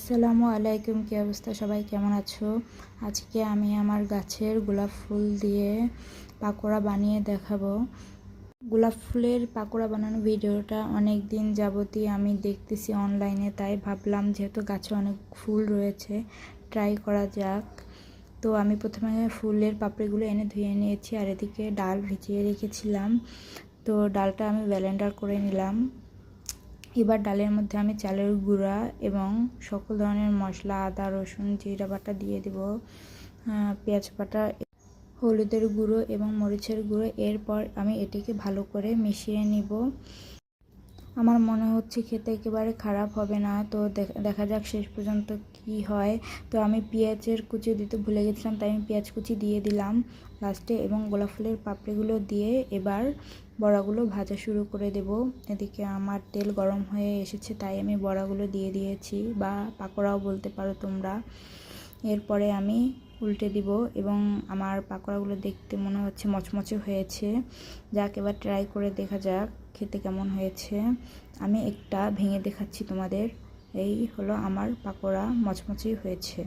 আসসালামু আলাইকুম, কী অবস্থা? সবাই কেমন আছো? আজকে আমি আমার গাছের গোলাপ ফুল দিয়ে পাকোড়া বানিয়ে দেখাবো। গোলাপ ফুলের পাকোড়া বানানো ভিডিওটা অনেক দিন যাবতই আমি দেখতেছি অনলাইনে, তাই ভাবলাম যেহেতু গাছে অনেক ফুল রয়েছে, ট্রাই করা যাক। তো আমি প্রথমে ফুলের পাপড়িগুলো এনে ধুয়ে নিয়েছি আর এদিকে ডাল ভিজিয়ে রেখেছিলাম। তো ডালটা আমি ব্যালেন্ডার করে নিলাম। এবার ডালের মধ্যে আমি চালের গুঁড়া এবং সকল ধরনের মশলা, আদা, রসুন, জিরা বাটা দিয়ে দেব পেঁয়াজ বাটা, হলুদের গুঁড়ো এবং মরিচের গুঁড়ো। এরপর আমি এটিকে ভালো করে মিশিয়ে নিব। আমার মনে হচ্ছে খেতে একেবারে খারাপ হবে না। তো দেখা যাক শেষ পর্যন্ত কি হয়। তো আমি পেঁয়াজের কুচি দিতে ভুলে গেছিলাম, তাই আমি পেঁয়াজ কুচি দিয়ে দিলাম লাস্টে এবং গোলাপ ফুলের পাপড়িগুলো দিয়ে এবার বড়াগুলো ভাজা শুরু করে দেব। এদিকে আমার তেল গরম হয়ে এসেছে, তাই আমি বড়াগুলো দিয়ে দিয়েছি, বা পাকোড়াও বলতে পারো তোমরা। এরপরে আমি উল্টে দিব এবং আমার পাকোড়াগুলো দেখতে মনে হচ্ছে মচমচে হয়েছে। যাক, এবার ট্রাই করে দেখা যাক খেতে কেমন হয়েছে। আমি একটা ভেঙে দেখাচ্ছি তোমাদের। এই হলো আমার পাকোড়া মচমচেই হয়েছে।